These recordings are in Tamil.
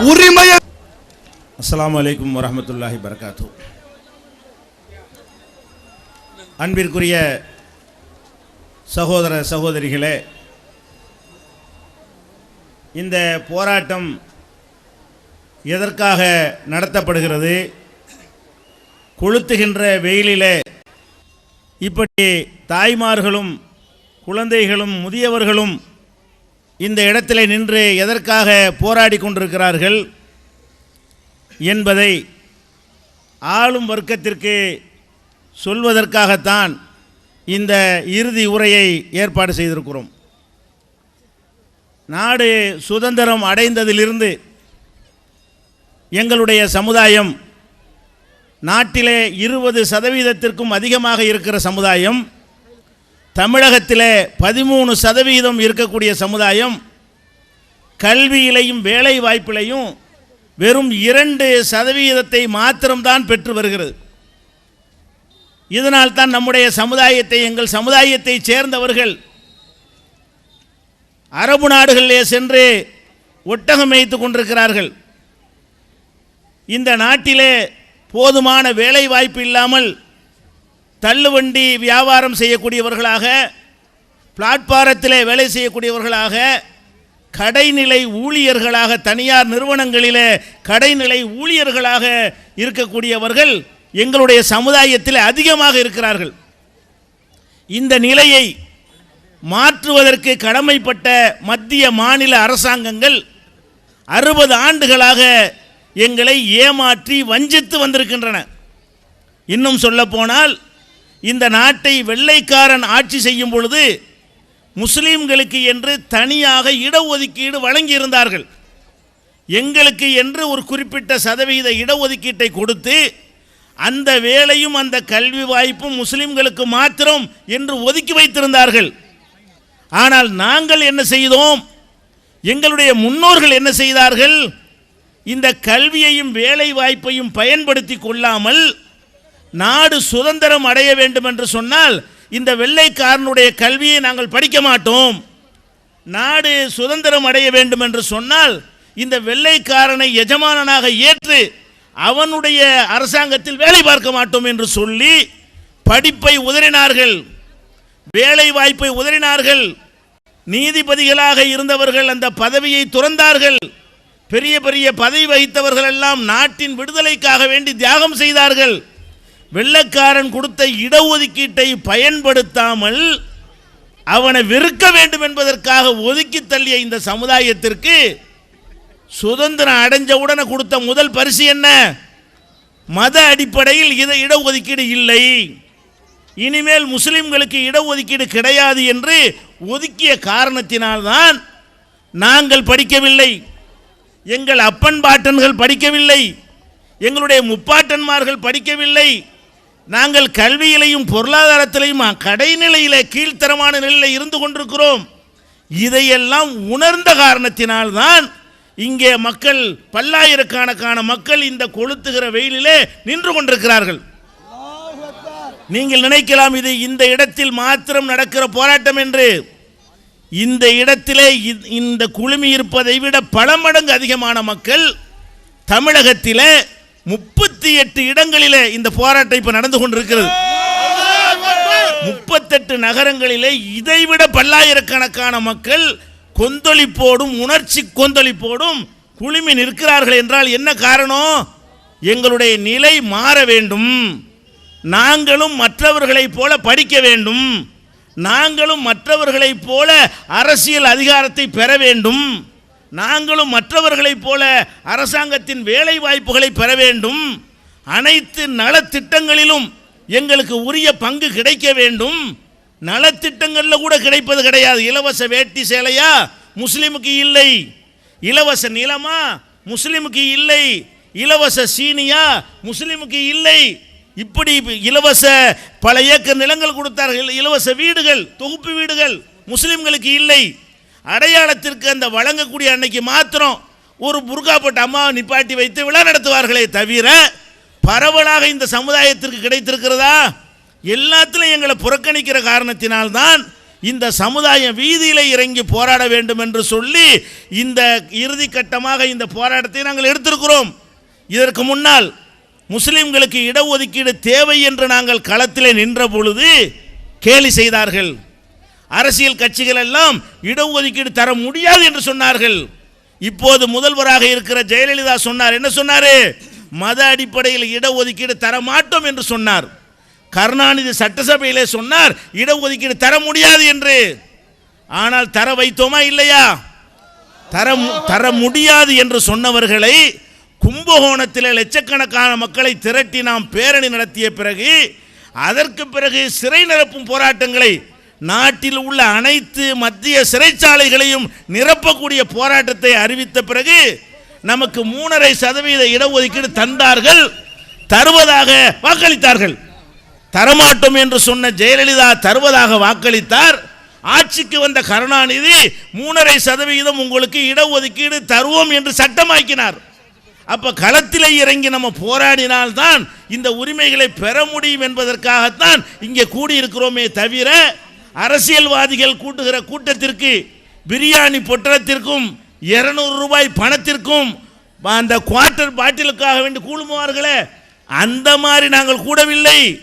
உரிமையை அஸ்லாம் வலைக்கும் வரமத்துல்லாஹி வரகாத்து அன்பிற்குரிய சகோதர சகோதரிகளே இந்த போராட்டம் எதற்காக நடத்தப்படுகிறது? கொளுத்துகின்ற வெயிலிலே இப்படி தாய்மார்களும் குழந்தைகளும் முதியவர்களும் இந்த இடத்தில் நின்று எதற்காக போராடி கொண்டிருக்கிறார்கள் என்பதை ஆளும் வர்க்கத்திற்கு சொல்வதற்காகத்தான் இந்த இறுதி உரையை ஏற்பாடு செய்திருக்கிறோம். நாடு சுதந்திரம் அடைந்ததிலிருந்து எங்களுடைய சமுதாயம் நாட்டிலே இருபது சதவீதத்திற்கும் அதிகமாக இருக்கிற சமுதாயம் தமிழகத்தில் பதிமூணு சதவிகிதம் இருக்கக்கூடிய சமுதாயம் கல்வியிலையும் வேலை வாய்ப்பிலையும் வெறும் இரண்டு சதவிகிதத்தை மாத்திரம்தான் பெற்று வருகிறது. இதனால் தான் நம்முடைய சமுதாயத்தை எங்கள் சமுதாயத்தை சேர்ந்தவர்கள் அரபு நாடுகளிலே சென்று ஒட்டகம் மேய்த்து கொண்டிருக்கிறார்கள். இந்த நாட்டிலே போதுமான வேலை வாய்ப்பு இல்லாமல் தள்ளுவண்டி வியாபாரம் செய்யக்கூடியவர்களாக பிளாட்பாரத்திலே வேலை செய்யக்கூடியவர்களாக கடைநிலை ஊழியர்களாக தனியார் நிறுவனங்களிலே கடைநிலை ஊழியர்களாக இருக்கக்கூடியவர்கள் எங்களுடைய சமுதாயத்தில் அதிகமாக இருக்கிறார்கள். இந்த நிலையை மாற்றுவதற்கு கடமைப்பட்ட மத்திய மாநில அரசாங்கங்கள் அறுபது ஆண்டுகளாக எங்களை ஏமாற்றி வஞ்சித்து வந்திருக்கின்றன. இன்னும் சொல்லப்போனால் இந்த நாட்டை வெள்ளைக்காரன் ஆட்சி செய்யும் பொழுது முஸ்லீம்களுக்கு என்று தனியாக இடஒதுக்கீடு வழங்கியிருந்தார்கள். எங்களுக்கு என்று ஒரு குறிப்பிட்ட சதவீத இடஒதுக்கீட்டை கொடுத்து அந்த வேலையும் அந்த கல்வி வாய்ப்பும் முஸ்லிம்களுக்கு மாத்திரம் என்று ஒதுக்கி வைத்திருந்தார்கள். ஆனால் நாங்கள் என்ன செய்தோம்? எங்களுடைய முன்னோர்கள் என்ன செய்தார்கள்? இந்த கல்வியையும் வேலை வாய்ப்பையும் பயன்படுத்தி கொள்ளாமல் நாடு சுதந்திரம் அடைய வேண்டும் என்று சொன்னால் இந்த வெள்ளைக்காரனுடைய கல்வியை நாங்கள் படிக்க மாட்டோம். நாடு சுதந்திரம் அடைய வேண்டும் என்று சொன்னால் இந்த வெள்ளைக்காரனை எஜமானனாக ஏற்று அவனுடைய அரசாங்கத்தில் வேலை பார்க்க மாட்டோம் என்று சொல்லி படிப்பை உதறினார்கள். வேலை வாய்ப்பை உதறினார்கள். நீதிபதிகளாக இருந்தவர்கள் அந்த பதவியை துறந்தார்கள். பெரிய பெரிய பதவி வகித்தவர்கள் எல்லாம் நாட்டின் விடுதலைக்காக வேண்டி தியாகம் செய்தார்கள். வெள்ளக்காரன் கொடுத்த இடஒதுக்கீட்டை பயன்படுத்தாமல் அவனை வெறுக்க வேண்டும் என்பதற்காக ஒதுக்கி தள்ளிய இந்த சமுதாயத்திற்கு சுதந்திரம் அடைஞ்ச உடனே கொடுத்த முதல் பரிசு என்ன? மத அடிப்படையில் இதை இடஒதுக்கீடு இல்லை. இனிமேல் முஸ்லிம்களுக்கு இடஒதுக்கீடு கிடையாது என்று ஒதுக்கிய காரணத்தினால்தான் நாங்கள் படிக்கவில்லை. எங்கள் அப்பன் பாட்டன்கள் படிக்கவில்லை. எங்களுடைய முப்பாட்டன்மார்கள் படிக்கவில்லை. நாங்கள் கல்வியிலையும் பொருளாதாரத்திலையும் கடைநிலையில கீழ்த்தரமான நிலையில் இருந்து கொண்டிருக்கிறோம். இதையெல்லாம் உணர்ந்த காரணத்தினால்தான் இங்கே மக்கள் பல்லாயிரக்கணக்கான மக்கள் இந்த கொளுத்துகிற வெயிலிலே நின்று கொண்டிருக்கிறார்கள். நீங்கள் நினைக்கலாம் இது இந்த இடத்தில் மாத்திரம் நடக்கிற போராட்டம் என்று. இந்த இடத்திலே இ- இந்த குழுமி இருப்பதை விட பல மடங்கு அதிகமான மக்கள் தமிழகத்திலே முப்பத்தி எட்டு இடங்களிலே இந்த போராட்டம் இப்ப நடந்து கொண்டிருக்கிறது. முப்பத்தெட்டு நகரங்களிலே இதைவிட பல்லாயிரக்கணக்கான மக்கள் கொந்தளிப்போடும் உணர்ச்சி கொந்தளிப்போடும் குழுமி நிற்கிறார்கள் என்றால் என்ன காரணம்? எங்களுடைய நிலை மாற வேண்டும். நாங்களும் மற்றவர்களைப் போல படிக்க வேண்டும். நாங்களும் மற்றவர்களைப் போல அரசியல் அதிகாரத்தை பெற வேண்டும். நாங்களும் மற்றவர்களைப் போல அரசாங்கத்தின் வேலை வாய்ப்புகளை பெற வேண்டும். அனைத்து நலத்திட்டங்களிலும் எங்களுக்கு உரிய பங்கு கிடைக்க வேண்டும். நலத்திட்டங்களில் கூட கிடைப்பது கிடையாது. இலவச வேட்டி சேலையா? முஸ்லீமுக்கு இல்லை. இலவச நிலமா? முஸ்லீமுக்கு இல்லை. இலவச சீனியா? முஸ்லீமுக்கு இல்லை. இப்படி இலவச பல ஏக்கர் நிலங்கள் கொடுத்தார்கள். இலவச வீடுகள் தொகுப்பு வீடுகள் முஸ்லிம்களுக்கு இல்லை. அடையாளத்திற்கு அந்த வழங்கக்கூடிய அன்னைக்கு மாத்திரம் ஒரு புர்கா போட்ட அம்மாவை நிப்பாட்டி வைத்து விழா நடத்துவார்களே தவிர பரவலாக இந்த சமுதாயத்திற்கு கிடைத்திருக்கிறதா? எல்லாத்திலும் எங்களை புறக்கணிக்கிற காரணத்தினால்தான் இந்த சமுதாயம் வீதியில் இறங்கி போராட வேண்டும் என்று சொல்லி இந்த இறுதி கட்டமாக இந்த போராட்டத்தை நாங்கள் எடுத்திருக்கிறோம். இதற்கு முன்னால் முஸ்லிம்களுக்கு இடஒதுக்கீடு தேவை என்று நாங்கள் களத்திலே நின்ற பொழுது கேலி செய்தார்கள். அரசியல் கட்சிகள் எல்லாம் இடஒதுக்கீடு தர முடியாது என்று சொன்னார்கள். இப்போது முதல்வராக இருக்கிற ஜெயலலிதா சொன்னார். என்ன சொன்னாரு? மத அடிப்படையில் இடஒதுக்கீடு தர மாட்டோம் என்று சொன்னார். கருணாநிதி சட்டசபையிலே சொன்னார் இடஒதுக்கீடு தர முடியாது என்று. ஆனால் தர வைத்தோமா இல்லையா? தர மு- தர முடியாது என்று சொன்னவர்களை கும்பகோணத்தில் லட்சக்கணக்கான மக்களை திரட்டி நாம் பேரணி நடத்திய பிறகு அதற்கு பிறகு சிறை நிரப்பும் போராட்டங்களை நாட்டில் உள்ள அனைத்து மத்திய சிறைச்சாலைகளையும் நிரப்பக்கூடிய போராட்டத்தை அறிவித்த பிறகு நமக்கு மூணரை சதவீத இடஒதுக்கீடு தந்தார்கள். தருவதாக வாக்களித்தார்கள். தரமாட்டோம் என்று சொன்ன ஜெயலலிதா தருவதாக வாக்களித்தார். ஆட்சிக்கு வந்த கருணாநிதி மூணரை சதவிகிதம் உங்களுக்கு இடஒதுக்கீடு தருவோம் என்று சட்டமாக்கினார். அப்ப களத்திலே இறங்கி நம்ம போராடினால்தான் இந்த உரிமைகளை பெற முடியும் என்பதற்காகத்தான் இங்கே கூடியிருக்கிறோமே தவிர அரசியல்வாதிகள் கூட்டுகிற கூட்டத்திற்கு பிரியாணி பொட்டலத்திற்கும் இருநூறு ரூபாய் பணத்திற்கும் அந்த குவார்ட்டர் பாட்டிலுக்காக வேண்டி கூழுமுவார்களே அந்த மாதிரி நாங்கள் கூடவில்லை.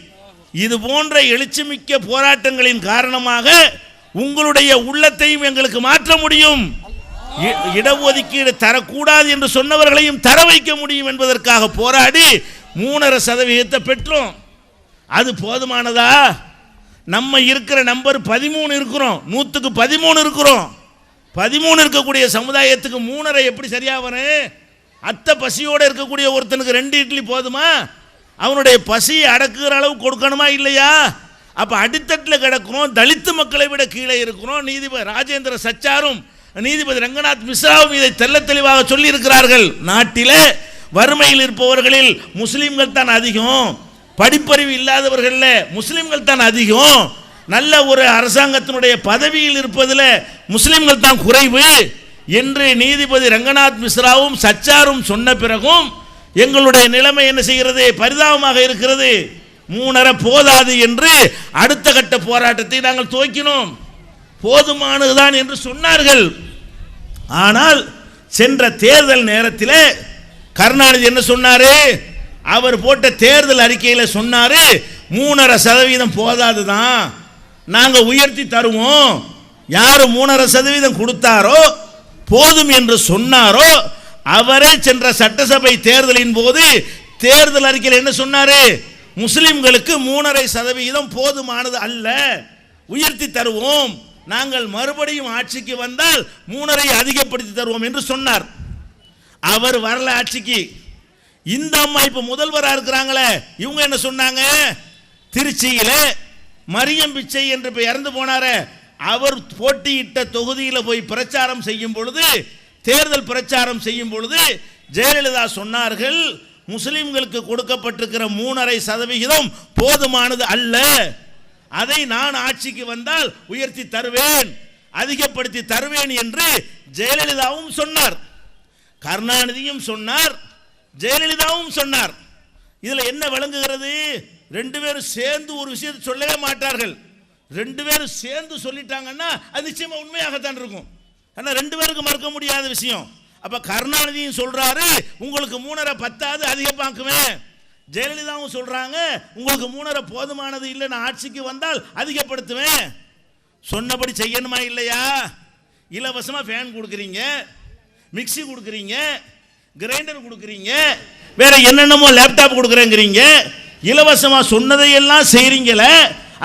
இது போன்ற எழுச்சிமிக்க போராட்டங்களின் காரணமாக உங்களுடைய உள்ளத்தையும் எங்களுக்கு மாற்ற முடியும். இ- இடஒதுக்கீடு தரக்கூடாது என்று சொன்னவர்களையும் தர வைக்க முடியும் என்பதற்காக போராடி மூணரை சதவீதத்தை பெற்றோம். அது போதுமானதா? நம்ம இருக்கிற நம்பர் பதிமூணு இருக்கிறோம். நூற்றுக்கு பதிமூணு இருக்கிறோம். பதிமூணு இருக்கக்கூடிய சமுதாயத்துக்கு மூணரை எப்படி சரியாக வரும் அத்தை பசியோடு இருக்கக்கூடிய ஒருத்தனுக்கு ரெண்டு இட்லி போதுமா? அவனுடைய பசியை அடக்குகிற அளவு கொடுக்கணுமா இல்லையா? அப்போ அடித்தட்டில் கிடக்கிறோம். தலித்து மக்களை விட கீழே இருக்கிறோம். நீதிபதி ராஜேந்திர சச்சாரும் நீதிபதி ரங்கநாத் மிஸ்ராவும் இதை தெள்ள தெளிவாக சொல்லியிருக்கிறார்கள். நாட்டில் வறுமையில் இருப்பவர்களில் முஸ்லீம்கள் தான் அதிகம். படிப்பறிவு இல்லாதவர்களில் முஸ்லீம்கள் தான் அதிகம். நல்ல ஒரு அரசாங்கத்தினுடைய பதவியில் இருப்பதில் முஸ்லீம்கள் தான் குறைவு. என்று நீதிபதி ரங்கநாத் மிஸ்ராவும் சச்சாரும் சொன்ன பிறகும் எங்களுடைய நிலைமை என்ன செய்கிறது? பரிதாபமாக இருக்கிறது. மூணரை போதாது என்று அடுத்த கட்ட போராட்டத்தை நாங்கள் துவக்கினோம். போதுமானதுதான் என்று சொன்னார்கள். ஆனால் சென்ற தேர்தல் நேரத்தில் கருணாநிதி என்ன சொன்னாரு? அவர் போட்ட தேர்தல் அறிக்கையில் சொன்னார் மூணரை சதவீதம் போதாது தான் நாங்கள் உயர்த்தி தருவோம். யார் மூணரை சதவீதம் கொடுத்தாரோ போதும் என்று சொன்னாரோ அவரே சென்ற சட்டசபை தேர்தலின் போது தேர்தல் அறிக்கையில் என்ன சொன்னார்? முஸ்லிம்களுக்கு மூணரை சதவிகிதம் போதுமானது அல்ல. உயர்த்தி தருவோம். நாங்கள் மறுபடியும் ஆட்சிக்கு வந்தால் மூணரை அதிகப்படுத்தி தருவோம் என்று சொன்னார். அவர் வரல ஆட்சிக்கு இந்த அம்மா இப்போ முதல்வராக இருக்கிறாங்களே இவங்க என்ன சொன்னாங்க? திருச்சியில் மரியம் பிச்சை என்று இப்போ இறந்து போனாரே அவர் போட்டியிட்ட தொகுதியில் போய் பிரச்சாரம் செய்யும் பொழுது தேர்தல் பிரச்சாரம் செய்யும் பொழுது ஜெயலலிதா சொன்னார்கள் முஸ்லிம்களுக்கு கொடுக்கப்பட்டிருக்கிற மூணரை சதவிகிதம் போதுமானது அல்ல. அதை நான் ஆட்சிக்கு வந்தால் உயர்த்தி தருவேன் அதிகப்படுத்தி தருவேன் என்று ஜெயலலிதாவும் சொன்னார். கருணாநிதியும் சொன்னார் ஜெயலலிதாவும் சொன்னார். இதில் என்ன விளங்குகிறது? ரெண்டு பேரும் சேர்ந்து ஒரு விஷயத்தை சொல்லவே மாட்டார்கள். ரெண்டு பேரும் சேர்ந்து சொல்லிட்டாங்கன்னா அது நிச்சயமாக உண்மையாகத்தான் இருக்கும். ஆனால் ரெண்டு பேருக்கு மறுக்க முடியாத விஷயம். அப்போ கருணாநிதியும் சொல்கிறாரு உங்களுக்கு மூணரை பத்தாவது அதிக பார்க்குமே ஜெயலலிதாவும் சொல்கிறாங்க உங்களுக்கு மூணரை போதுமானது இல்லை நான் ஆட்சிக்கு வந்தால் அதிகப்படுத்துவேன் சொன்னபடி செய்யணுமா இல்லையா? இலவசமாக ஃபேன் கொடுக்குறீங்க மிக்சி கொடுக்குறீங்க கிரைண்டர் கொடுக்குறீங்க. வேற என்னென்னமோ லேப்டாப் கொடுக்குறேங்கிறீங்க. இலவசமாக சொன்னதையெல்லாம் செய்கிறீங்களே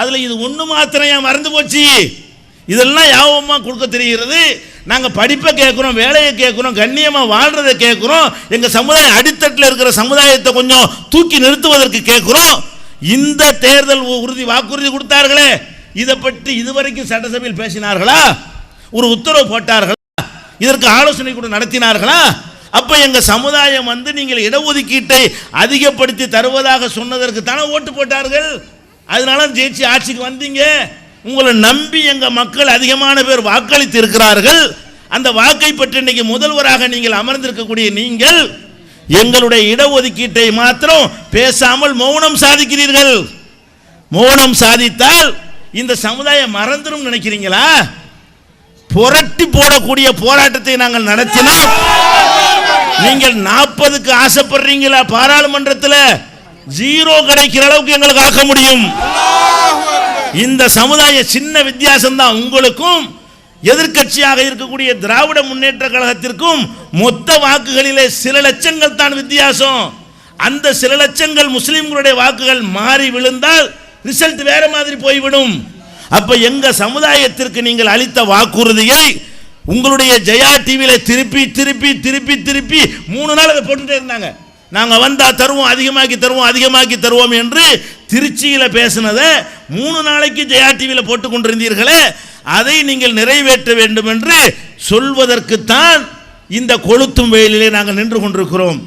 அதில் இது ஒன்று மாத்திரம் ஏன் மறந்து போச்சு? இதெல்லாம் யாபமாக கொடுக்க தெரிகிறது? நாங்கள் படிப்பை கேட்குறோம் வேலையை கேட்குறோம் கண்ணியமாக வாழ்றதை கேட்குறோம் எங்கள் சமுதாயம் அடித்தட்டில் இருக்கிற சமுதாயத்தை கொஞ்சம் தூக்கி நிறுத்துவதற்கு கேட்குறோம். இந்த தேர்தல் உறுதி வாக்குறுதி கொடுத்தார்களே. இதை பற்றி இதுவரைக்கும் சட்டசபையில் பேசினார்களா? ஒரு உத்தரவு போட்டார்களா? இதற்கு ஆலோசனை கூட நடத்தினார்களா? அப்போ எங்கள் சமுதாயம் வந்து நீங்கள் இடஒதுக்கீட்டை அதிகப்படுத்தி தருவதாக சொன்னதற்கு தானே ஓட்டு போட்டார்கள்? அதனால ஜெயிச்சு ஆட்சிக்கு வந்தீங்க. உங்களை நம்பி எங்கள் மக்கள் அதிகமான பேர் வாக்களித்து இருக்கிறார்கள். அந்த வாக்கை பற்றி இன்னைக்கு முதல்வராக நீங்கள் அமர்ந்திருக்கக்கூடிய நீங்கள் எங்களுடைய இடஒதுக்கீட்டை மாத்திரம் பேசாமல் மௌனம் சாதிக்கிறீர்கள். மௌனம் சாதித்தால் இந்த சமுதாயம் மறந்துடும் நினைக்கிறீங்களா? புரட்டி போடக்கூடிய போராட்டத்தை நாங்கள் நடத்தினோம். நீங்கள் நாற்பதுக்கு ஆசைப்படுறீங்களா? பாராளுமன்றத்தில் ஜீரோ கிடைக்கிற அளவுக்கு எங்களுக்கு ஆக்க முடியும். இந்த சமுதாய சின்ன வித்தியாசம் தான் உங்களுக்கும் எதிர்க்கட்சியாக இருக்கக்கூடிய திராவிட முன்னேற்ற கழகத்திற்கும் மொத்த வாக்குகளிலே சில லட்சங்கள் தான் வித்தியாசம். அந்த சில லட்சங்கள் முஸ்லிம்களுடைய வாக்குகள் மாறி விழுந்தால் ரிசல்ட் வேற மாதிரி போய்விடும். அப்ப எங்க சமுதாயத்திற்கு நீங்கள் அளித்த வாக்குறுதியை உங்களுடைய ஜெயா டிவியில் திருப்பி திருப்பி திருப்பி திருப்பி மூணு நாள் அதை போட்டுகிட்டே இருந்தாங்க. நாங்கள் வந்தால் தருவோம் அதிகமாக்கி தருவோம் அதிகமாக்கி தருவோம் என்று திருச்சியில் பேசினதை மூணு நாளைக்கு ஜெயா டிவியில் போட்டு கொண்டிருந்தீர்களே அதை நீங்கள் நிறைவேற்ற வேண்டும் என்று சொல்வதற்குத்தான் இந்த கொளுத்தும் வெயிலிலே நாங்கள் நின்று கொண்டிருக்கிறோம்.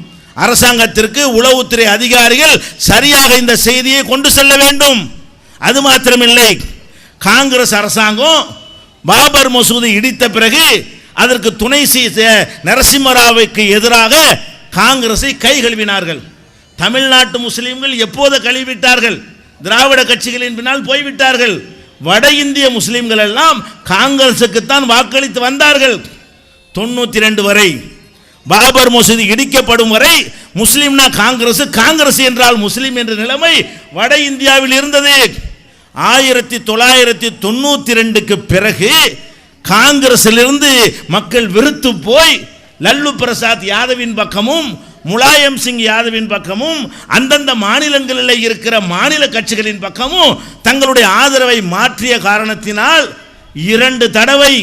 அரசாங்கத்திற்கு உளவுத்துறை அதிகாரிகள் சரியாக இந்த செய்தியை கொண்டு செல்ல வேண்டும். அது மாத்திரமில்லை. காங்கிரஸ் அரசாங்கம் பாபர் மசூதி இடித்த பிறகு அதற்கு துணை செய்த நரசிம்மராவுக்கு எதிராக காங்கிரஸை கை கழுவினார்கள். தமிழ்நாட்டு முஸ்லீம்கள் எப்போது கழுவிட்டார்கள் திராவிட கட்சிகளின் பின்னால் போய்விட்டார்கள். வட இந்திய முஸ்லீம்கள் எல்லாம் காங்கிரசுக்குத்தான் வாக்களித்து வந்தார்கள். தொண்ணூற்றி ரெண்டு வரை பாபர் மசூதி இடிக்கப்படும் வரை முஸ்லீம்னா காங்கிரஸ் காங்கிரஸ் என்றால் முஸ்லீம் என்ற நிலைமை வட இந்தியாவில் இருந்தது. ஆயிரத்தி தொள்ளாயிரத்தி தொண்ணூத்தி ரெண்டுக்கு பிறகு காங்கிரஸிலிருந்து மக்கள் வெறுத்து போய் லல்லு பிரசாத் யாதவின் பக்கமும் முலாயம் சிங் யாதவின் பக்கமும் அந்தந்த மாநிலங்களில் இருக்கிற மாநில கட்சிகளின் பக்கமும் தங்களுடைய ஆதரவை மாற்றிய காரணத்தினால் இரண்டு தடவை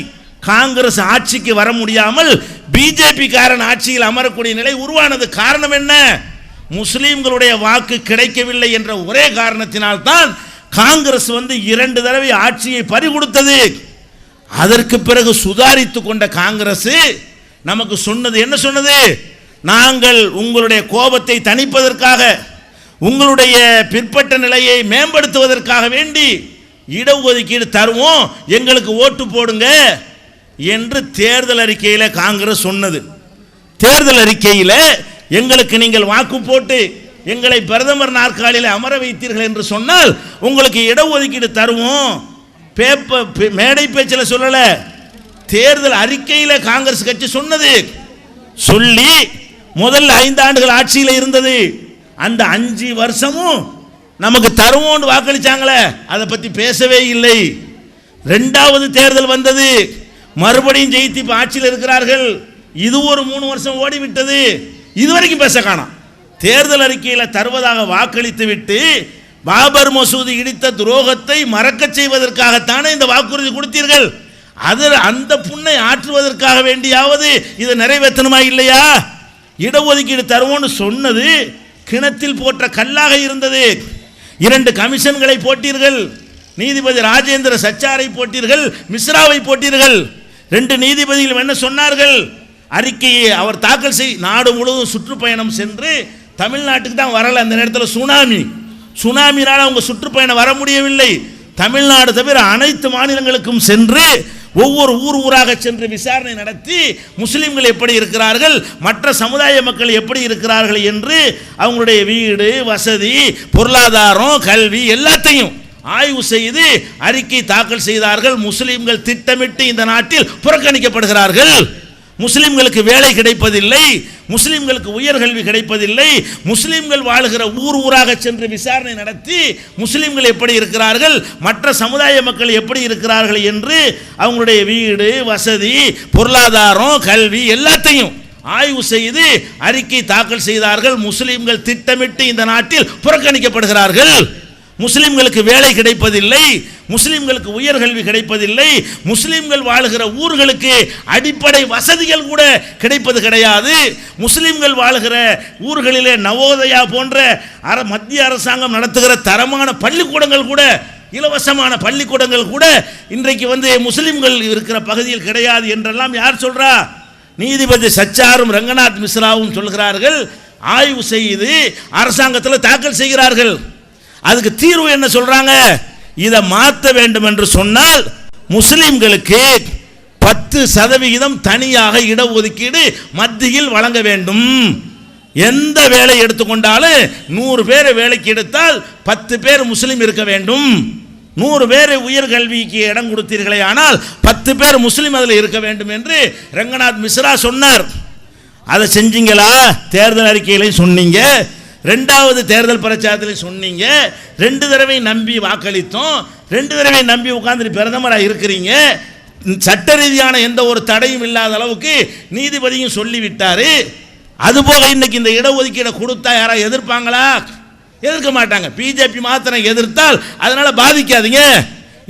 காங்கிரஸ் ஆட்சிக்கு வர முடியாமல் பிஜேபி காரன் ஆட்சியில் அமரக்கூடிய நிலை உருவானது காரணம் என்ன? முஸ்லீம்களுடைய வாக்கு கிடைக்கவில்லை என்ற ஒரே காரணத்தினால் தான் காங்கிரஸ் வந்து இரண்டு தடவை ஆட்சியை பறிகொடுத்தது. அதற்கு பிறகு சுதாரித்து கொண்ட காங்கிரஸ் நமக்கு சொன்னது என்ன சொன்னது? நாங்கள் உங்களுடைய கோபத்தை தணிப்பதற்காக உங்களுடைய பிற்பட்ட நிலையை மேம்படுத்துவதற்காக வேண்டி இடஒதுக்கீடு தருவோம் எங்களுக்கு ஓட்டு போடுங்க என்று தேர்தல் அறிக்கையில் காங்கிரஸ் சொன்னது. தேர்தல் அறிக்கையில் எங்களுக்கு நீங்கள் வாக்கு போட்டு எங்களை பிரதமர் நாற்காலியில் அமர வைத்தீர்கள் என்று சொன்னால் உங்களுக்கு இடஒதுக்கீடு தருவோம். பேப்பர் பே- மேடை பேச்சில் சொல்லலை. தேர்தல் அறிக்கையில் காங்கிரஸ் கட்சி சொன்னது. சொல்லி முதல் ஐந்து ஆண்டுகள் ஆட்சியில் இருந்தது. அந்த அஞ்சு வருஷமும் நமக்கு தருவோம்னு வாக்களிச்சாங்களே அதை பற்றி பேசவே இல்லை. ரெண்டாவது தேர்தல் வந்தது. மறுபடியும் ஜெயித்து இப்போ ஆட்சியில் இருக்கிறார்கள். இது ஒரு மூணு வருஷம் ஓடிவிட்டது. இதுவரைக்கும் பேச காணோம். தேர்தல் அறிக்கையில் தருவதாக வாக்களித்து விட்டு பாபர் மசூதி இடித்த துரோகத்தை மறக்கச் செய்வதற்காகத்தானே இந்த வாக்குறுதி கொடுத்தீர்கள்? அது அந்த புண்ணை ஆற்றுவதற்காக வேண்டியாவது இதை நிறைவேற்றணுமா இல்லையா? இடஒதுக்கீடு தருவோம்னு சொன்னது கிணத்தில் போற்ற கல்லாக இருந்தது. இரண்டு கமிஷன்களை போட்டீர்கள். நீதிபதி ராஜேந்திர சச்சாரை போட்டீர்கள். மிஸ்ராவை போட்டீர்கள். ரெண்டு நீதிபதிகள் என்ன சொன்னார்கள்? அறிக்கையை அவர் தாக்கல் செய் நாடு முழுவதும் சுற்றுப்பயணம் சென்று தமிழ்நாட்டுக்கு தான் வரல அந்த நேரத்தில் சுனாமி. சுனாமினால அவங்க சுற்றுப்பயணம் வர முடியவில்லை. தமிழ்நாடு தவிர அனைத்து மாநிலங்களுக்கும் சென்று ஒவ்வொரு ஊர் ஊராக சென்று விசாரணை நடத்தி முஸ்லீம்கள் எப்படி இருக்கிறார்கள் மற்ற சமுதாய மக்கள் எப்படி இருக்கிறார்கள் என்று அவங்களுடைய வீடு வசதி பொருளாதாரம் கல்வி எல்லாத்தையும் ஆய்வு செய்து அறிக்கை தாக்கல் செய்தார்கள். முஸ்லீம்கள் திட்டமிட்டு இந்த நாட்டில் புறக்கணிக்கப்படுகிறார்கள். முஸ்லிம்களுக்கு வேலை கிடைப்பதில்லை முஸ்லிம்களுக்கு உயர்கல்வி கிடைப்பதில்லை முஸ்லிம்கள் வாழுகிற ஊர் ஊராக சென்று விசாரணை நடத்தி முஸ்லிம்கள் எப்படி இருக்கிறார்கள் மற்ற சமுதாய மக்கள் எப்படி இருக்கிறார்கள் என்று அவங்களுடைய வீடு வசதி பொருளாதாரம் கல்வி எல்லாத்தையும் ஆய்வு செய்து அறிக்கை தாக்கல் செய்தார்கள். முஸ்லிம்கள் திட்டமிட்டு இந்த நாட்டில் புறக்கணிக்கப்படுகிறார்கள். முஸ்லிம்களுக்கு வேலை கிடைப்பதில்லை முஸ்லிம்களுக்கு உயர்கல்வி கிடைப்பதில்லை முஸ்லிம்கள் வாழுகிற ஊர்களுக்கு அடிப்படை வசதிகள் கூட கிடைப்பது கிடையாது. முஸ்லிம்கள் வாழுகிற ஊர்களிலே நவோதயா போன்ற அர மத்திய அரசாங்கம் நடத்துகிற தரமான பள்ளிக்கூடங்கள் கூட இலவசமான பள்ளிக்கூடங்கள் கூட இன்றைக்கு வந்து முஸ்லிம்கள் இருக்கிற பகுதியில் கிடையாது என்றெல்லாம் யார் சொல்றா? நீதிபதி சச்சாரும் ரங்கநாத் மிஸ்ராவும் சொல்கிறார்கள் ஆய்வு செய்து அரசாங்கத்தில் தாக்கல் செய்கிறார்கள். அதுக்கு தீர்வு என்ன சொல்றாங்க? இதை மாற்ற வேண்டும் என்று சொன்னால் முஸ்லிம்களுக்கு பத்து சதவிகிதம் தனியாக இடஒதுக்கீடு மத்தியில் வழங்க வேண்டும். எந்த வேலை எடுத்துக்கொண்டாலும் நூறு பேரை வேலைக்கு எடுத்தால் பத்து பேர் முஸ்லீம் இருக்க வேண்டும். நூறு பேர் உயர்கல்விக்கு இடம் கொடுத்தீர்களே ஆனால் பத்து பேர் முஸ்லீம் அதில் இருக்க வேண்டும் என்று ரங்கநாத் மிஸ்ரா சொன்னார். அதை செஞ்சீங்களா? தேர்தல் அறிக்கையிலையும் சொன்னீங்க. ரெண்டாவது தேர்தல் பிரச்சாரத்தில் சொன்னீங்க. ரெண்டு தடவை நம்பி வாக்களித்தோம். ரெண்டு தடவை நம்பி உட்காந்து பிரதமராக இருக்கிறீங்க. சட்ட ரீதியான எந்த ஒரு தடையும் இல்லாத அளவுக்கு நீதிபதியும் சொல்லிவிட்டார். அதுபோக இன்னைக்கு இந்த இடஒதுக்கீடை கொடுத்தா யாராவது எதிர்ப்பாங்களா? எதிர்க்க மாட்டாங்க. பிஜேபி மாத்திரம் எதிர்த்தால் அதனால் பாதிக்காதீங்க.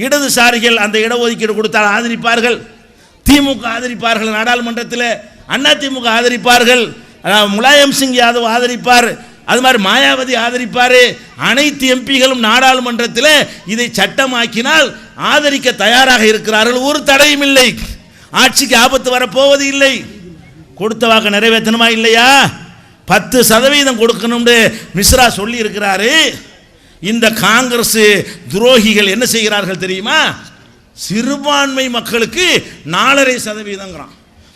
இடதுசாரிகள் அந்த இடஒதுக்கீடு கொடுத்தால் ஆதரிப்பார்கள். திமுக ஆதரிப்பார்கள் நாடாளுமன்றத்தில். அண்ணா திமுக ஆதரிப்பார்கள். முலாயம் சிங் யாதவ் ஆதரிப்பார். அது மாதிரி மாயாவதி ஆதரிப்பார். அனைத்து எம்பிகளும் நாடாளுமன்றத்தில் இதை சட்டமாக்கினால் ஆதரிக்க தயாராக இருக்கிறார்கள். ஒரு தடையும் இல்லை. ஆட்சிக்கு ஆபத்து வரப்போவது இல்லை. கொடுத்த வாக்கு நிறைவேற்றணுமா இல்லையா? பத்து சதவீதம் கொடுக்கணும்னு மிஸ்ரா சொல்லி இருக்கிறாரு இந்த காங்கிரஸ் துரோகிகள் என்ன செய்கிறார்கள் தெரியுமா? சிறுபான்மை மக்களுக்கு நாலரை சதவீதங்கிறான்.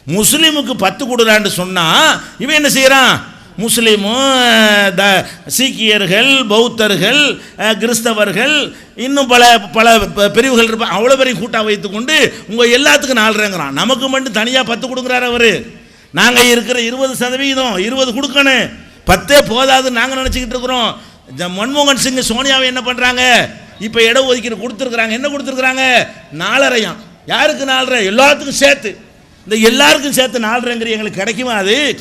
முஸ்லீமுக்கு பத்து கொடுறான்னு சொன்னால் இவன் என்ன செய்கிறான் முஸ்லீமும் த சீக்கியர்கள் பௌத்தர்கள் கிறிஸ்தவர்கள் இன்னும் பல பல ப- பிரிவுகள் இருப்பாங்க அவ்வளோ பெரிய கூட்டம் வைத்துக்கொண்டு உங்கள் எல்லாத்துக்கும் நாலுறேங்கிறான் நமக்கு மட்டும் தனியாக பத்து கொடுக்குறாரு அவர். நாங்கள் இருக்கிற இருபது சதவீதம் இருபது கொடுக்கணும். பத்தே போதாதுன்னு நாங்கள் நினச்சிக்கிட்டு இருக்கிறோம். மன்மோகன் சிங் சோனியாவை என்ன பண்ணுறாங்க இப்போ இட ஒதுக்கீடு கொடுத்துருக்குறாங்க. என்ன கொடுத்துருக்குறாங்க? நாலரையாம். யாருக்கு நாலரை? எல்லாத்துக்கும் சேர்த்து. இந்த எல்லாருக்கும் சேர்த்து நாலரைங்கிற எங்களுக்கு கிடைக்குமா அது?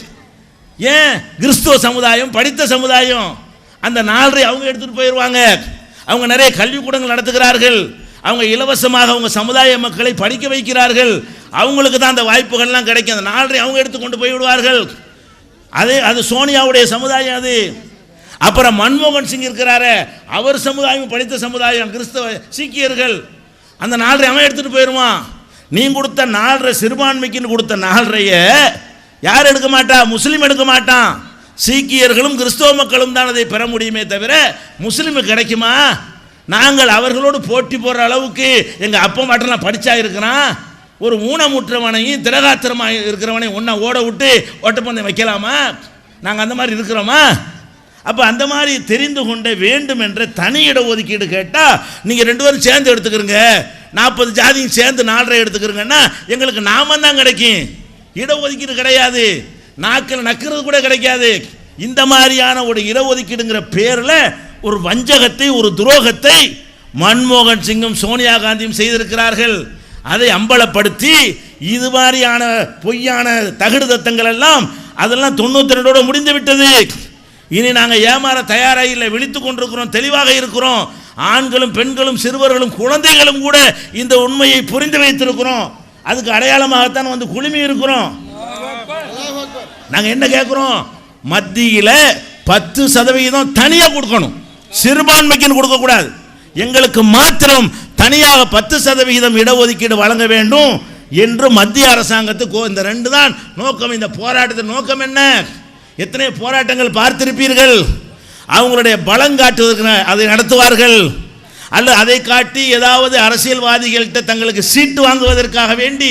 ஏன்? கிறிஸ்துவ சமுதாயம் படித்த சமுதாயம். அந்த நாலரை அவங்க எடுத்துகிட்டு போயிடுவாங்க அவங்க நிறைய கல்விக்கூடங்கள் நடத்துகிறார்கள். அவங்க இலவசமாக அவங்க சமுதாய மக்களை படிக்க வைக்கிறார்கள். அவங்களுக்கு தான் அந்த வாய்ப்புகள்லாம் கிடைக்கும். அந்த நாலரை அவங்க எடுத்து கொண்டு போய் விடுவார்கள். அது அது சோனியாவுடைய சமுதாயம் அது. அப்புறம் மன்மோகன் சிங் இருக்கிறாரு. அவர் சமுதாயம் படித்த சமுதாயம் கிறிஸ்தவ சீக்கியர்கள். அந்த நாலரை அவன் எடுத்துட்டு போயிடுவான் நீ கொடுத்த நாலரை சிறுபான்மைக்குன்னு கொடுத்த நாலரைய யார் எடுக்க மாட்டா? முஸ்லீம் எடுக்க மாட்டான். சீக்கியர்களும் கிறிஸ்தவ மக்களும் தான் அதை பெற முடியுமே தவிர முஸ்லீமு கிடைக்குமா? நாங்கள் அவர்களோடு போட்டி போடுற அளவுக்கு எங்கள் அப்பா மட்டும் படித்தா இருக்கிறான். ஒரு ஊனமுற்றவனையும் திரகாத்திரமாக இருக்கிறவனையும் ஒன்றா ஓட விட்டு ஓட்டப்பந்தயம் வைக்கலாமா? நாங்கள் அந்த மாதிரி இருக்கிறோமா? அப்போ அந்த மாதிரி தெரிந்து கொண்ட வேண்டும் என்ற தனி இட ஒதுக்கீடு கேட்டால் நீங்கள் ரெண்டு பேரும் சேர்ந்து எடுத்துக்கிறங்க. நாற்பது ஜாதியும் சேர்ந்து நாலரை எடுத்துக்கிறங்கன்னா எங்களுக்கு நாமந்தான் கிடைக்கும். இட ஒதுக்கீடு கிடையாது. நாக்கில் நக்கிறது கூட கிடைக்காது. இந்த மாதிரியான ஒரு இட ஒதுக்கீடுங்கிற பேரில் ஒரு வஞ்சகத்தை ஒரு துரோகத்தை மன்மோகன் சிங்கும் சோனியா காந்தியும் செய்திருக்கிறார்கள். அதை அம்பலப்படுத்தி இது மாதிரியான பொய்யான தகுடு தத்தங்கள் எல்லாம் அதெல்லாம் தொண்ணூத்தி ரெண்டோட முடிந்து விட்டது. இனி நாங்கள் ஏமாற தயாராக இல்லை விழித்து கொண்டிருக்கிறோம். தெளிவாக இருக்கிறோம். ஆண்களும் பெண்களும் சிறுவர்களும் குழந்தைகளும் கூட இந்த உண்மையை புரிந்து வைத்திருக்கிறோம். அதுக்கு அடையாளமாகத்தான் வந்து குழுமி இருக்கிறோம். நாங்கள் என்ன கேட்குறோம் மத்தியில் பத்து சதவிகிதம் தனியாக கொடுக்கணும். சிறுபான்மைக்குன்னு கொடுக்கக்கூடாது எங்களுக்கு மாத்திரம் தனியாக பத்து சதவிகிதம் இடஒதுக்கீடு வழங்க வேண்டும் என்று மத்திய அரசாங்கத்துக்கு இந்த ரெண்டு தான் நோக்கம். இந்த போராட்டத்தின் நோக்கம் என்ன? எத்தனை போராட்டங்கள் பார்த்திருப்பீர்கள். அவங்களுடைய பலம் காட்டுவதற்கு அதை நடத்துவார்கள். அல்லது அதை காட்டி ஏதாவது அரசியல்வாதிகள்கிட்ட தங்களுக்கு சீட்டு வாங்குவதற்காக வேண்டி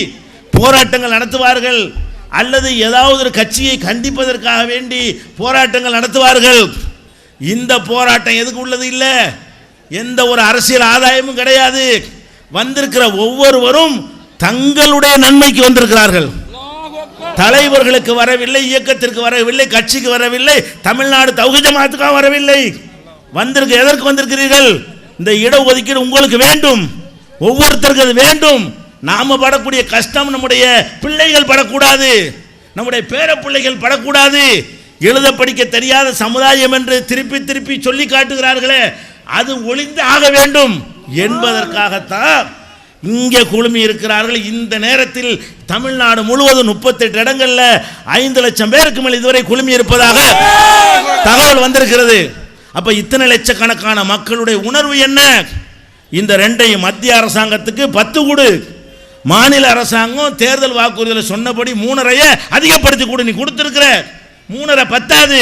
போராட்டங்கள் நடத்துவார்கள் அல்லது ஏதாவது ஒரு கட்சியை கண்டிப்பதற்காக வேண்டி போராட்டங்கள் நடத்துவார்கள். இந்த போராட்டம் எதுக்கு உள்ளது இல்லை? எந்த ஒரு அரசியல் ஆதாயமும் கிடையாது. வந்திருக்கிற ஒவ்வொருவரும் தங்களுடைய நன்மைக்கு வந்திருக்கிறார்கள். தலைவர்களுக்கு வரவில்லை இயக்கத்திற்கு வரவில்லை கட்சிக்கு வரவில்லை தமிழ்நாடு தௌகஜமாத்துக்காக வரவில்லை. வந்திருக்க எதற்கு வந்திருக்கிறீர்கள்? இந்த இடஒதுக்கீடு உங்களுக்கு வேண்டும். ஒவ்வொருத்தருக்கு அது வேண்டும். நாம படக்கூடிய கஷ்டம் நம்முடைய பிள்ளைகள் படக்கூடாது. நம்முடைய பேர பிள்ளைகள் படக்கூடாது. எழுத படிக்க தெரியாத சமுதாயம் என்று திருப்பி திருப்பி சொல்லி காட்டுகிறார்களே அது ஒளிந்து ஆக வேண்டும் என்பதற்காகத்தான் இங்கே குழுமி இருக்கிறார்கள். இந்த நேரத்தில் தமிழ்நாடு முழுவதும் முப்பத்தெட்டு இடங்களில் ஐந்து லட்சம் பேருக்கு மேல் இதுவரை குழுமி இருப்பதாக தகவல் வந்திருக்கிறது. அப்போ இத்தனை லட்சக்கணக்கான மக்களுடைய உணர்வு என்ன? இந்த ரெண்டையும் மத்திய அரசாங்கத்துக்கு பத்து கொடு. மாநில அரசாங்கம் தேர்தல் வாக்குறுதியில் சொன்னபடி மூணரைய அதிகப்படுத்தி கொடு நீ கொடுத்துருக்கிற. மூணரை பத்தாது.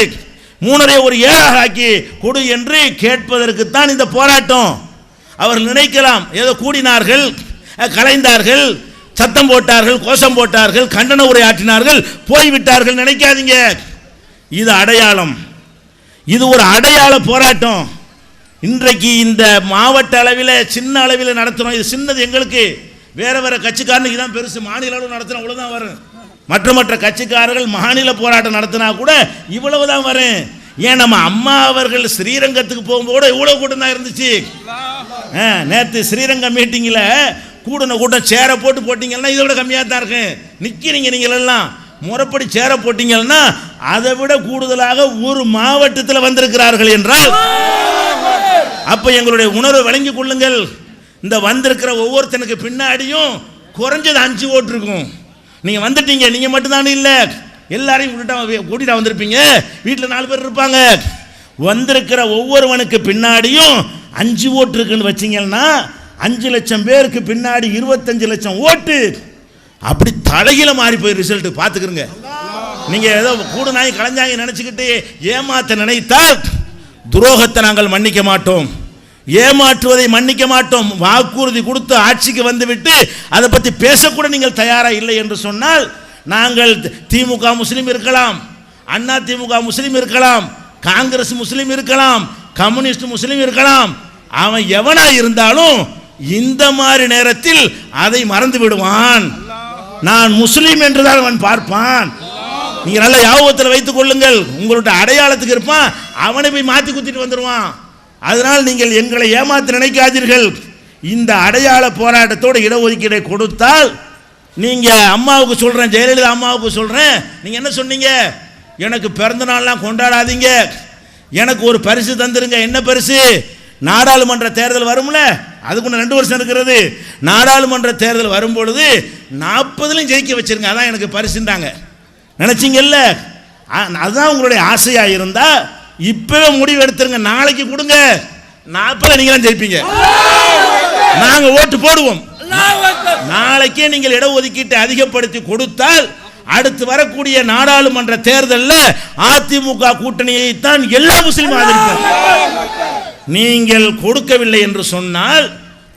மூணரை ஒரு ஏழாக ஆக்கி கொடு என்று கேட்பதற்குத்தான் இந்த போராட்டம். அவர்கள் நினைக்கலாம் ஏதோ கூடினார்கள் கலைந்தார்கள் சத்தம் போட்டார்கள் கோஷம் போட்டார்கள் கண்டன உரை ஆற்றினார்கள் போய்விட்டார்கள் நினைக்காதீங்க. இது அடையாளம். இது ஒரு அடையாள போராட்டம். இன்றைக்கு இந்த மாவட்ட அளவில் சின்ன அளவில் நடத்துகிறோம் இது சின்னது எங்களுக்கு. வேறு வேறு கட்சிக்காரனுக்கு தான் பெருசு. மாநில அளவு நடத்தினா அவ்வளோதான் வரும். மற்ற மற்ற கட்சிக்காரர்கள் மாநில போராட்டம் நடத்தினா கூட இவ்வளவு தான் வரும். ஏன் நம்ம அம்மா அவர்கள் ஸ்ரீரங்கத்துக்கு போகும்போது இவ்வளோ கூட்டம் தான் இருந்துச்சு. நேற்று ஸ்ரீரங்கம் மீட்டிங்கில் கூடின கூட்டம் சேரை போட்டு போட்டிங்கன்னா இதை விட கம்மியாக தான் இருக்கு நிற்கிறீங்க நீங்கள் எல்லாம் முறைப்படி சேரை போட்டீங்கன்னா அதை விட கூடுதலாக ஒரு மாவட்டத்தில் வந்திருக்கிறார்கள் என்றால் அப்போ எங்களுடைய உணர்வை விளங்கிக் கொள்ளுங்கள். இந்த வந்திருக்கிற ஒவ்வொருத்தனுக்கு பின்னாடியும் குறைஞ்சது அஞ்சு ஓட்டு இருக்கும். நீங்கள் வந்துட்டீங்க நீங்கள் மட்டும்தானே இல்லை. எல்லாரையும் விட்டுட்டா கூட்டிட்டு வந்திருப்பீங்க. வீட்டில் நாலு பேர் இருப்பாங்க. வந்திருக்கிற ஒவ்வொருவனுக்கு பின்னாடியும் அஞ்சு ஓட்டு இருக்குன்னு வச்சிங்கன்னா அஞ்சு லட்சம் பேருக்கு பின்னாடி இருபத்தஞ்சு லட்சம் ஓட்டு அப்படி தலையில மாறி போய் ரிசல்ட் பார்த்துக்கிறங்க நீங்க ஏதோ கூட நாய் கலைஞ்சாங்க நினைச்சுக்கிட்டு ஏமாத்த நினைத்தால் துரோகத்தை நாங்கள் மன்னிக்க மாட்டோம். ஏமாற்றுவதை மன்னிக்க மாட்டோம். வாக்குறுதி கொடுத்து ஆட்சிக்கு வந்துவிட்டு அதை பற்றி பேசக்கூட நீங்கள் தயாராக இல்லை என்று சொன்னால் நாங்கள் திமுக முஸ்லீம் இருக்கலாம் அண்ணா திமுக முஸ்லீம் இருக்கலாம் காங்கிரஸ் முஸ்லீம் இருக்கலாம் கம்யூனிஸ்ட் முஸ்லீம் இருக்கலாம். அவன் எவனா இருந்தாலும் இந்த மாதிரி நேரத்தில் அதை மறந்து விடுவான். நான் முஸ்லீம் என்றுதான் அவன் பார்ப்பான். நீங்க நல்ல யாபகத்தில் வைத்துக் கொள்ளுங்கள். உங்களுடைய அடையாளத்துக்கு இருப்பான். அவனை போய் மாத்தி குத்திட்டு வந்துடுவான் அதனால் நீங்கள் எங்களை ஏமாத்த நினைக்காதீர்கள். இந்த அடையாள போராட்டத்தோட இடஒதுக்கீடை கொடுத்தால் நீங்க அம்மாவுக்கு சொல்றேன் ஜெயலலிதா அம்மாவுக்கு சொல்றேன். நீங்க என்ன சொன்னீங்க? எனக்கு பிறந்த நாள்லாம் கொண்டாடாதீங்க. எனக்கு ஒரு பரிசு தந்துருங்க. என்ன பரிசு? நாடாளுமன்ற தேர்தல் வரும்ல? அதுக்கு ரெண்டு வருஷம் இருக்கிறது. நாடாளுமன்ற தேர்தல் வரும்பொழுது நாற்பதுலையும் ஜெயிக்க வச்சிருங்க. அதான் எனக்கு பரிசுண்டாங்க நினச்சிங்கல்ல? அதுதான் உங்களுடைய ஆசையாக இருந்தால் இப்போவே முடிவு எடுத்துருங்க. நாளைக்கு கொடுங்க. நாற்பதில் நீங்க தான் ஜெயிப்பீங்க. நாங்கள் ஓட்டு போடுவோம். நாளைக்கே நீங்கள் இடஒதுக்கீட்டை அதிகப்படுத்தி கொடுத்தால் அடுத்து வரக்கூடிய நாடாளுமன்ற தேர்தலில் அதிமுக கூட்டணியை தான் எல்லா முஸ்லீமும் ஆதரிப்பார் நீங்கள் கொடுக்கவில்லை என்று சொன்னால்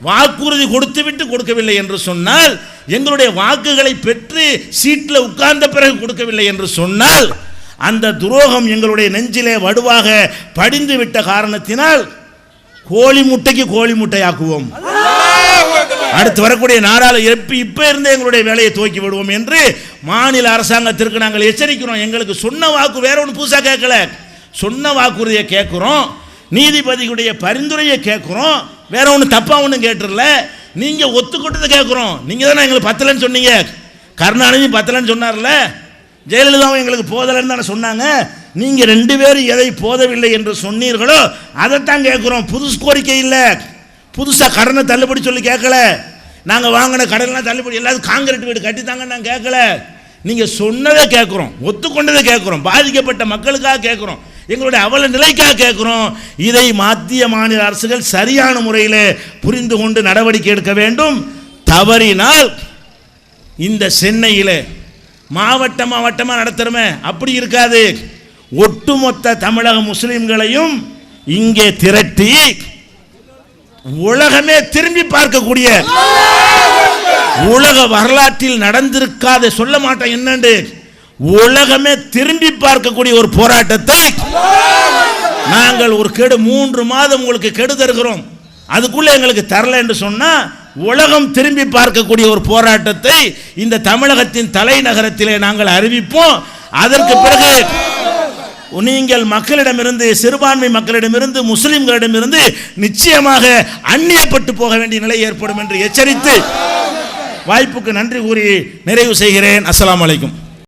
வாக்குறுதி கொடுத்துவிட்டு கொடுக்கவில்லை என்று சொன்னால் எங்களுடைய வாக்குகளை பெற்று சீட்டில் உட்கார்ந்த பிறகு கொடுக்கவில்லை என்று சொன்னால் அந்த துரோகம் எங்களுடைய நெஞ்சிலே வடுவாக படிந்து விட்ட காரணத்தினால் கோழி முட்டைக்கு கோழி முட்டையாக்குவோம். அடுத்து வரக்கூடிய நாடாள எப்ப இப்ப இருந்தே எங்களுடைய வேலையை துவக்கி விடுவோம் என்று மாநில அரசாங்கத்திற்கு நாங்கள் எச்சரிக்கிறோம். எங்களுக்கு சொன்ன வாக்கு வேற ஒன்று புதுசாக கேட்கல. சொன்ன வாக்குறுதியை கேட்குறோம். நீதிபதியுடைய பரிந்துரையை கேட்குறோம். வேற ஒன்று தப்பாக ஒன்றும் கேட்டுடல நீங்கள் ஒத்துக்கொட்டதை கேட்குறோம். நீங்கள் தானே எங்களுக்கு பத்தலைன்னு சொன்னீங்க. கருணாநிதி பத்தலைன்னு சொன்னார்ல. ஜெயலலிதாவும் எங்களுக்கு போதலைன்னு தானே சொன்னாங்க. நீங்கள் ரெண்டு பேரும் எதை போதவில்லை என்று சொன்னீர்களோ அதைத்தான் கேட்குறோம். புதுசு கோரிக்கை இல்லை. புதுசாக கடனை தள்ளுபடி சொல்லி கேட்கல. நாங்கள் வாங்கின கடன்லாம் தள்ளுபடி எல்லாரும் காங்கிரீட் வீடு கட்டித்தாங்க நான் கேட்கல. நீங்கள் சொன்னதை கேட்குறோம். ஒத்துக்கொண்டதை கேட்குறோம். பாதிக்கப்பட்ட மக்களுக்காக கேட்குறோம். எங்களுடைய அவல நிலைக்காக கேட்குறோம். இதை மத்திய மாநில அரசுகள் சரியான முறையில் புரிந்து கொண்டு நடவடிக்கை எடுக்க வேண்டும். தவறினால் இந்த சென்னையில் மாவட்ட மாவட்டமாக நடத்துகிறோமே அப்படி இருக்காது. ஒட்டுமொத்த தமிழக முஸ்லீம்களையும் இங்கே திரட்டி உலகமே திரும்பி பார்க்கக்கூடிய உலக வரலாற்றில் நடந்திருக்காத. சொல்ல மாட்டேன் என்னண்டு? உலகமே திரும்பி பார்க்கக்கூடிய ஒரு போராட்டத்தை நாங்கள் ஒரு கெடு மூன்று மாதம் உங்களுக்கு கெடு தருகிறோம். அதுக்குள்ள எங்களுக்கு தரல என்று சொன்னால் உலகம் திரும்பி பார்க்கக்கூடிய ஒரு போராட்டத்தை இந்த தமிழகத்தின் தலைநகரத்திலே நாங்கள் அறிவிப்போம். அதற்கு பிறகு நீங்கள் மக்களிடமிருந்து சிறுபான்மை மக்களிடமிருந்து முஸ்லிம்களிடமிருந்து நிச்சயமாக அந்நியப்பட்டு போக வேண்டிய நிலை ஏற்படும் என்று எச்சரித்து வாய்ப்புக்கு நன்றி கூறி நிறைவு செய்கிறேன். அஸ்லாம் வலைக்கும்